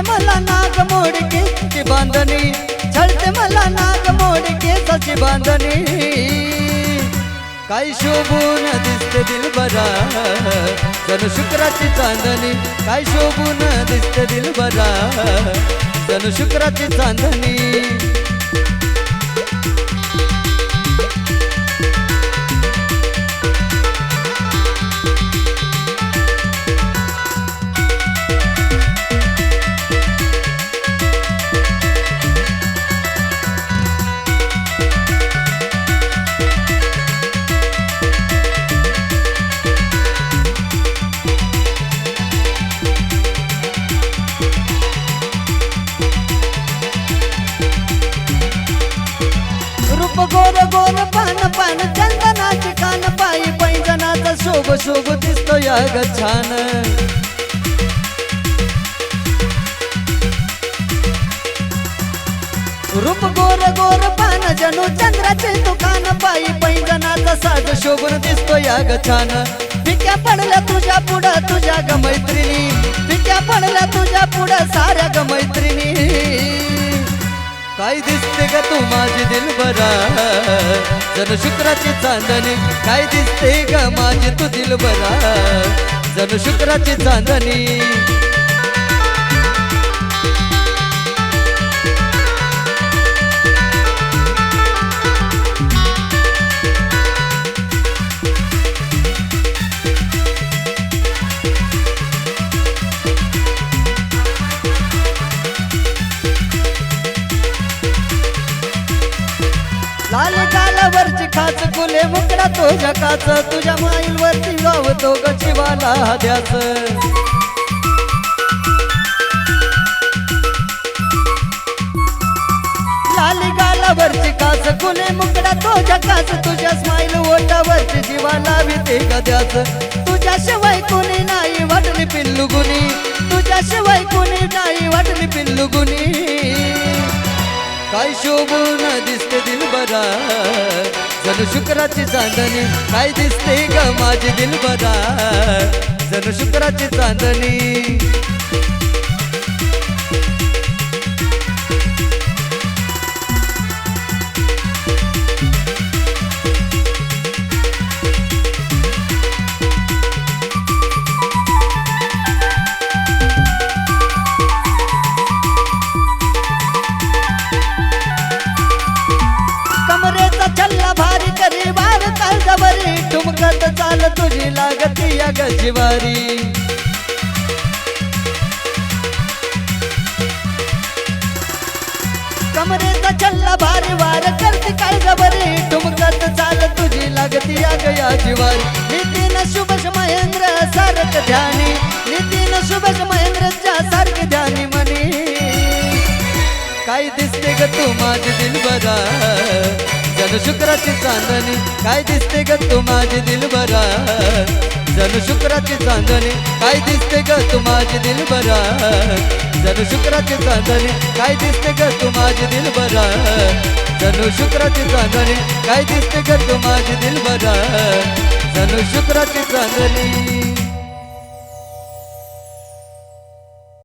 मला नाग मोडके केसाची बांधणी. छळते मला नाग मोडके सची बांधणी. काय शोभून दिसते दिलबरा जणू शुक्राची चांदणी. काय शोभून दिसते दिलबरा जणू शुक्राची चांदणी. शुभ शुभ दिसतो या गच्छान रूप गोर गोर पान जणू चंद्राचे दुकान पायी पैंजनाचा साज शोभून दिसतो या गछान पिक्या पडल्या तुझ्या पुढं तुझ्या ग मैत्रिणी। पिक्या पडल्या तुझ्या पुढं साऱ्या ग मैत्रिणी। काय दिसते ग तू माझी दिलबरा जण शुक्राची चांदणी काय दिसते ग माझी तू दिलबरा जण शुक्राची चांदणी खाच कुले मुकडा तो जकाच तुझ्या माईलवरती गावतो गचिवाला शिवाला द्याच लाल गालावरची काच कुले मुकडा तो जकाच तुझ्या स्माईल ओटावरची जीवाला भीती गद्याच. तुझ्या शिवाय कोणी नाही वाटली पिल्लू गुणी. तुझ्या शिवाय कोणी नाही वाटली पिल्लू गुनी काय शोभून दिसते दिलबरा जणू शुक्राची चांदणी काय दिसते ग माझी दिलबरा जणू शुक्राची चांदणी. ठुमकत चाल तुझी लागती या गजिवारी. कमरेचा छल्ला भारी वार करते काळजावरी ठुमकत चाल तुझी लागती या गया जिवारी. नितीन शुभश महेंद्र सारख ध्यानी. नितीन शुभश महेंद्रच्या सारखे ध्यानी म्हणी. काय दिसते ग तू माझी दिलबरा जणू शुक्राची चांदणी. काय दिसते ग तू माझी दिलबरा जणू शुक्राची चांदणी. काय दिसते ग तू माझी दिलबरा जणू शुक्राची चांदणी. काय दिसते ग तू माझी दिलबरा जणू शुक्राची चांदणी. काय दिसते ग तू माझी दिलबरा जणू शुक्राची चांदणी.